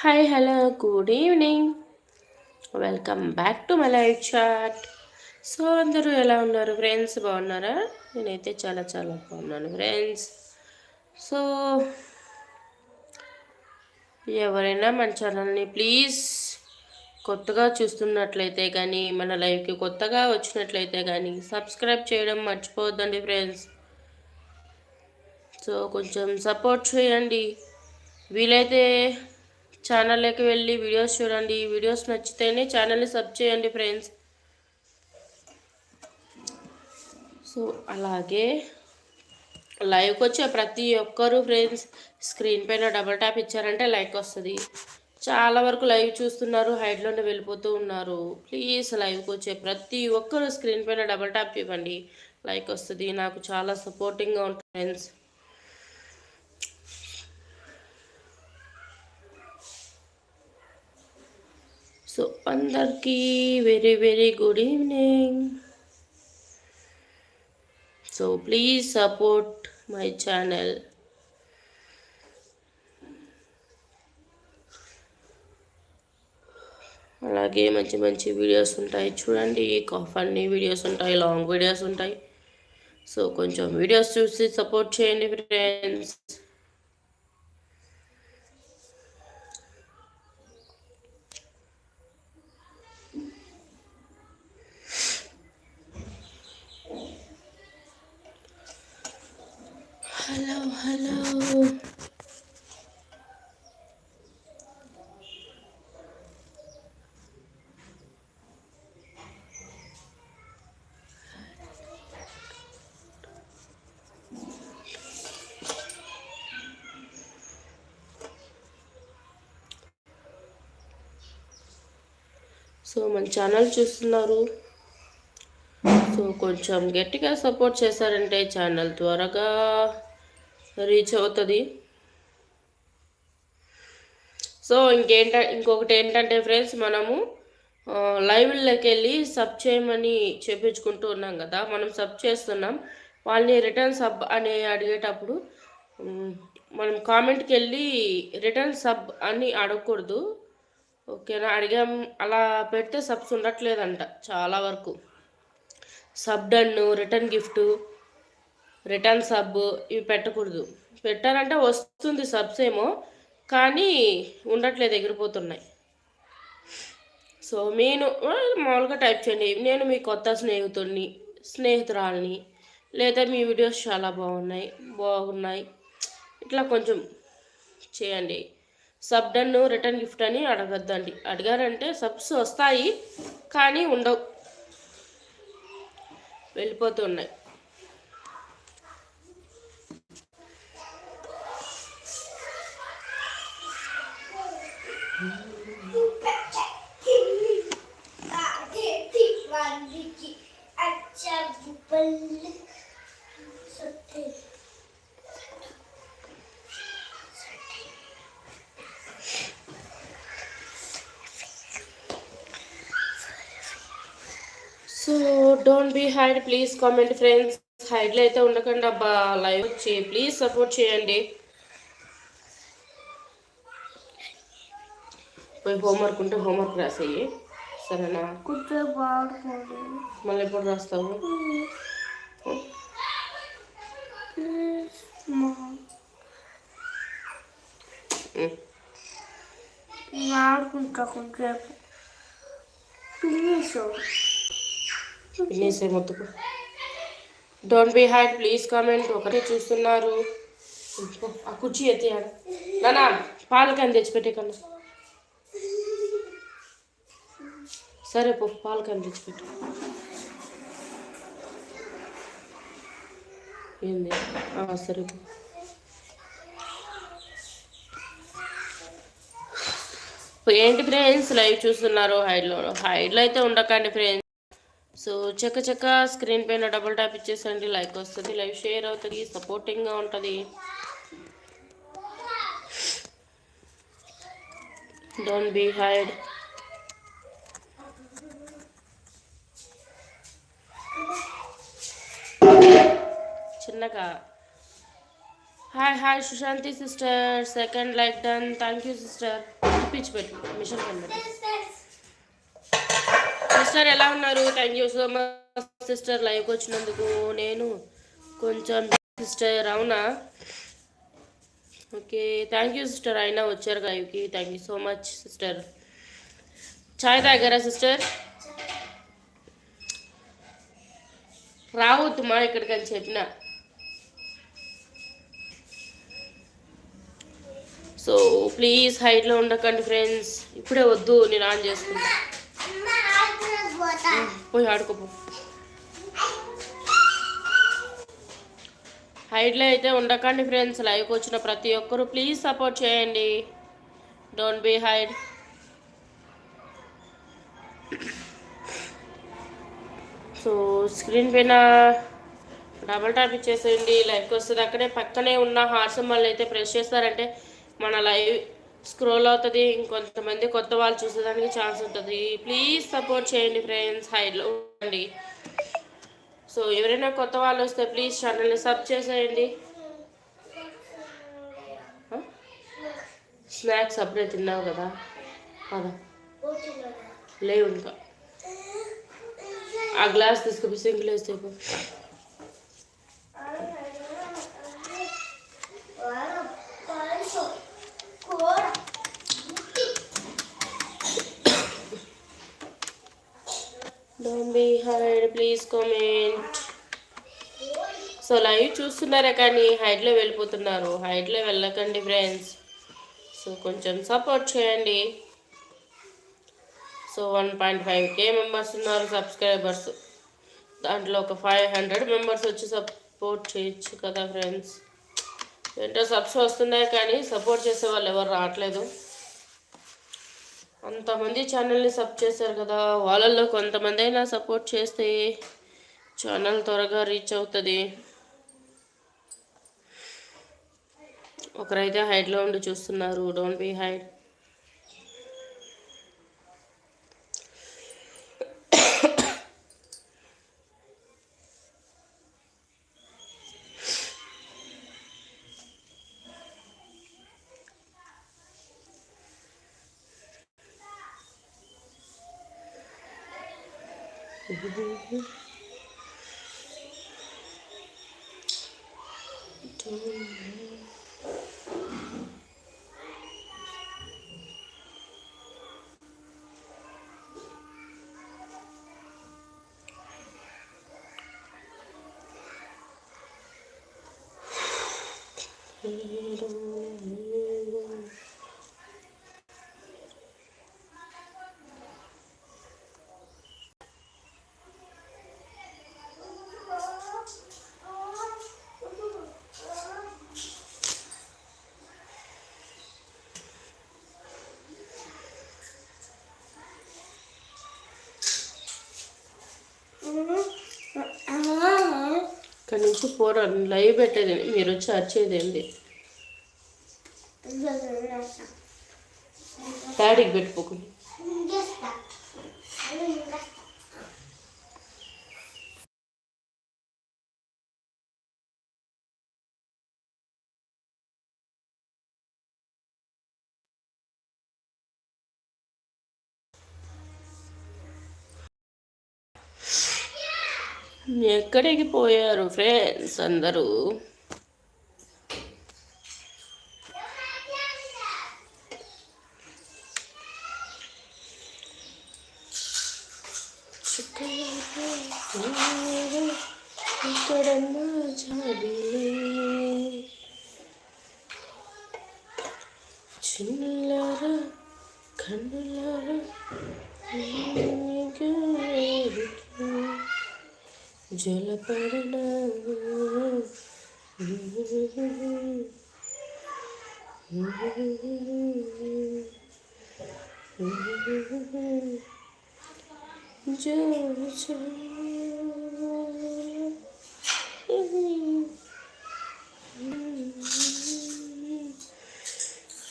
Hi hello good evening welcome back to my live chat so అందరూ ఎలా ఉన్నారు? Friends బాగున్నారా? నేనైతే చాలా చాలా బాగున్నాను ఫ్రెండ్స్ సో ఎవరైనా మన ఛానల్ని ప్లీజ్ కొత్తగా చూస్తున్నట్లయితే కానీ మన లైఫ్కి కొత్తగా వచ్చినట్లయితే కానీ సబ్స్క్రైబ్ చేయడం మర్చిపోవద్దండి ఫ్రెండ్స్ సో కొంచెం సపోర్ట్ చేయండి. వీలైతే ఛానల్లోకి వెళ్ళి వీడియోస్ చూడండి. వీడియోస్ నచ్చితేనే ఛానల్ని సబ్ చేయండి ఫ్రెండ్స్. సో అలాగే లైవ్కి వచ్చే ప్రతి ఒక్కరు ఫ్రెండ్స్ స్క్రీన్ పైన డబల్ ట్యాప్ ఇచ్చారంటే లైక్ వస్తుంది. చాలా వరకు లైవ్ చూస్తున్నారు హైట్లోనే వెళ్ళిపోతూ ఉన్నారు. ప్లీజ్ లైవ్కి వచ్చే ప్రతి ఒక్కరు స్క్రీన్ పైన డబల్ ట్యాప్ ఇవ్వండి. లైక్ వస్తుంది. నాకు చాలా సపోర్టింగ్గా ఉంటుంది ఫ్రెండ్స్. సో అందరికీ very very good evening so please support my channel అలాగే మంచి మంచి వీడియోస్ ఉంటాయి. చూడండి ఫన్నీ వీడియోస్ ఉంటాయి లాంగ్ వీడియోస్ ఉంటాయి. సో కొంచెం వీడియోస్ చూసి సపోర్ట్ చేయండి ఫ్రెండ్స్ హలో హలో. సో మన ఛానల్ చూస్తున్నారు. సో కొంచెం గట్టిగా సపోర్ట్ చేశారంటే ఛానల్ త్వరగా రీచ్ అవుతుంది. సో ఇంకేంట ఇంకొకటి ఏంటంటే ఫ్రెండ్స్ మనము లైవ్లోకి వెళ్ళి సబ్ చేయమని చెప్పించుకుంటూ ఉన్నాం కదా మనం సబ్ చేస్తున్నాం. వాళ్ళని రిటర్న్ సబ్ అని అడిగేటప్పుడు మనం కామెంట్కి వెళ్ళి రిటర్న్ సబ్ అని అడగకూడదు. ఓకేనా? అడిగాం అలా పెడితే సబ్స్ ఉండట్లేదంట చాలా వరకు. Sub done return gift return sub ఇవి పెట్టకూడదు. పెట్టారంటే వస్తుంది సబ్స్ ఏమో కానీ ఉండట్లేదు ఎగిరిపోతున్నాయి. సో నేను మామూలుగా టైప్ చేయండి. నేను మీ కొత్త స్నేహితుడిని స్నేహితురాలని లేదా మీ వీడియోస్ చాలా బాగున్నాయి బాగున్నాయి. ఇట్లా కొంచెం చేయండి. సబ్ డన్ రిటర్న్ గిఫ్ట్ అని అడగద్దండి. అడిగారంటే సబ్స్ వస్తాయి కానీ ఉండవు. వెళ్ళిపోతున్నాయి. So don't be hide please comment friends హైడ్లో అయితే ఉండకండి అబ్బా. లైవ్ వచ్చి ప్లీజ్ సపోర్ట్ చేయండి. పోయి హోంవర్క్ ఉంటే హోంవర్క్ రాసేయి. సరేనా మళ్ళీ ఎప్పుడు రాస్తావు? ఆడుకుంటా కొంచెంసేపు మొత్తుకు don't be hide please comment ఒకటే చూస్తున్నారు. ఆ కుర్చీ ఎత్తియాడు నానా పాలు కానీ తెచ్చిపెట్టే కన్నా సరే పో పాలు కానీ తెచ్చిపెట్టు ఏంది? సరే ఏంటి ఫ్రెండ్స్? లైవ్ చూస్తున్నారు. హైడ్లో హైడ్లో అయితే ఉండకండి ఫ్రెండ్స్. సో చక్క చక్క స్క్రీన్ పైన డబుల్ ట్యాప్ ఇచ్చేసండి. లైక్ వస్తుంది లైవ్ షేర్ అవుతుంది సపోర్టింగ్గా ఉంటుంది. డోంట్ బీ హైడ్ చిన్నగా. Hi hi Sushanti sister second like done thank you sister పిచ్చి పెట్టు. మిషన్ పని సిస్టర్ ఎలా ఉన్నారు? Thank you so much sister లైవ్కి వచ్చినందుకు నేను కొంచెం సిస్టర్ అవునా ఓకే థ్యాంక్ యూ సిస్టర్ అయినా వచ్చారు లైవ్కి thank you so much sister చాయ్ తాగారా సిస్టర్ రావద్దు మా ఇక్కడికని చెప్పిన. సో ప్లీజ్ హైట్లో ఉండకండి ఫ్రెండ్స్. ఇప్పుడే వద్దు నేను ఆన్ చేసుకుంటా. పోయి ఆడుకోపో. హైట్లో అయితే ఉండకండి ఫ్రెండ్స్ లైవ్కి వచ్చిన ప్రతి ఒక్కరు ప్లీజ్ సపోర్ట్ చేయండి. Don't be hide so screen పైన డబల్ ట్యాప్ ఇచ్చేసేయండి. లైవ్కి వస్తుంది అక్కడే పక్కనే ఉన్న హార్ట్ సింబల్ అయితే ప్రెస్ చేస్తారంటే మన లైవ్ స్క్రోల్ అవుతుంది ఇంకొంతమంది కొత్త వాళ్ళు చూసేదానికి ఛాన్స్ ఉంటుంది. ప్లీజ్ సపోర్ట్ చేయండి ఫ్రెండ్స్ హైలో ఉండండి. సో ఎవరైనా కొత్త వాళ్ళు వస్తే ప్లీజ్ ఛానల్ని సబ్ చేసేయండి. స్నాక్స్ అప్పుడే తిన్నావు కదా? కదా లేవు ఇంకా. ఆ గ్లాస్ తీసుకుపోయి సింగిల్ వేస్తే పో. Don't be hide please comment so live చూస్తున్నారే కానీ హైట్లో వెళ్ళిపోతున్నారు. హైట్లో వెళ్ళకండి ఫ్రెండ్స్ సో కొంచెం సపోర్ట్ చేయండి. So one point five K members ఉన్నారు సబ్స్క్రైబర్స్ దాంట్లో ఒక ఫైవ్ హండ్రెడ్ మెంబర్స్ వచ్చి సపోర్ట్ చేయొచ్చు కదా ఫ్రెండ్స్ ఏంటో సబ్స్ వస్తున్నాయి కానీ సపోర్ట్ చేసే వాళ్ళు ఎవరు రావట్లేదు. అంతమంది ఛానల్ని సబ్ చేశారు కదా వాళ్ళల్లో కొంతమంది అయినా సపోర్ట్ చేస్తే ఛానల్ త్వరగా రీచ్ అవుతుంది. ఒకరైతే హైడ్లో ఉండి చూస్తున్నారు. డోంట్ బీ హైడ్ ఇక్కడ నుంచి పోరా లైవ్ పెట్టేది మీరు వచ్చి వచ్చేది ఏంది? డాడీకి పెట్టుకోకుండా ఎక్కడికి పోయారు ఫ్రెండ్స్ అందరూ? ఇక్కడన్నా జాబిలే చిన్నలార కన్నులార. జలపడనా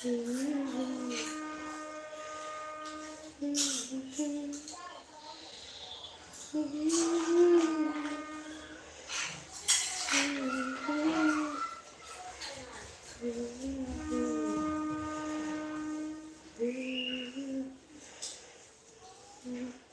జల Mm-hmm.